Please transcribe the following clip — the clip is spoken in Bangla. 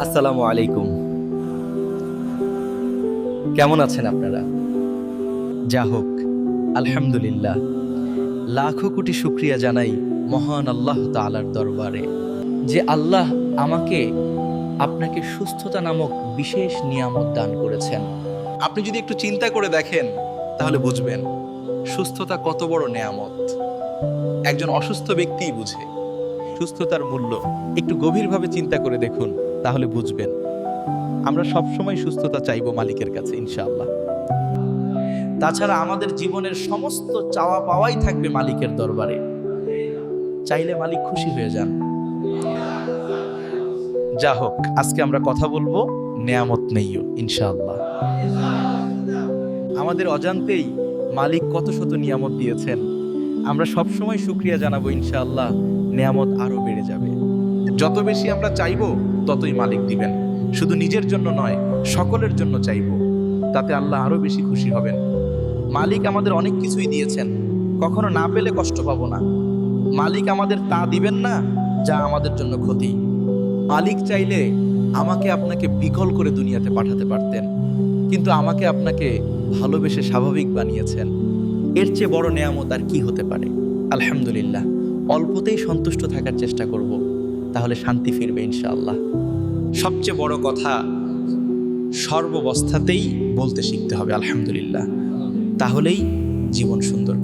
আসসালামু আলাইকুম। কেমন আছেন আপনারা? যা হোক, আলহামদুলিল্লাহ। লাখো কোটি শুক্রিয়া জানাই মহান আল্লাহ তালার দরবারে যে আল্লাহ আমাকে আপনাকে সুস্থতা নামক বিশেষ নিয়ামত দান করেছেন। আপনি যদি একটু চিন্তা করে দেখেন, তাহলে বুঝবেন সুস্থতা কত বড় নেয়ামত। একজন অসুস্থ ব্যক্তিই বুঝে। সুস্থতার মূল্য একটু গভীরভাবে চিন্তা করে দেখুন। তাহলে বুঝবেন। আমরা সবসময় সুস্থতা চাইব মালিকের কাছে, ইনশাআল্লাহ। তাছাড়া আমাদের জীবনের সমস্ত চাওয়া পাওয়াই থাকবে মালিকের দরবারে। চাইলে মালিক খুশি হয়ে যান। যা হোক, আজকে আমরা কথা বলব নেয়ামত নেইও, ইনশাআল্লাহ। আমাদের অজান্তেই মালিক কত শত নিয়ামত দিয়েছেন। আমরা সবসময় শুক্রিয়া জানাব, ইনশাআল্লাহ, নেয়ামত আরও বেড়ে যাবে। যত বেশি আমরা চাইব, ততই মালিক দিবেন। শুধু নিজের জন্য নয়, সকলের জন্য চাইব। তাতে আল্লাহ আরও বেশি খুশি হবেন। মালিক আমাদের অনেক কিছুই দিয়েছেন। কখনো না পেলে কষ্ট পাবো না। মালিক আমাদের তা দিবেন না, যা আমাদের জন্য ক্ষতি। মালিক চাইলে আমাকে আপনাকে বিকল করে দুনিয়াতে পাঠাতে পারতেন। কিন্তু আমাকে আপনাকে ভালোবেসে স্বাভাবিক বানিয়েছেন। এর চেয়ে বড় নেয়ামত আর কি হতে পারে? আলহামদুলিল্লাহ। অল্পতেই সন্তুষ্ট থাকার চেষ্টা করব। তাহলে শান্তি ফিরবে ইনশাআল্লাহ। সবচেয়ে বড় কথা, সর্ববস্থাতেই বলতে শিখতে হবে, আলহামদুলিল্লাহ। তাহলেই জীবন সুন্দর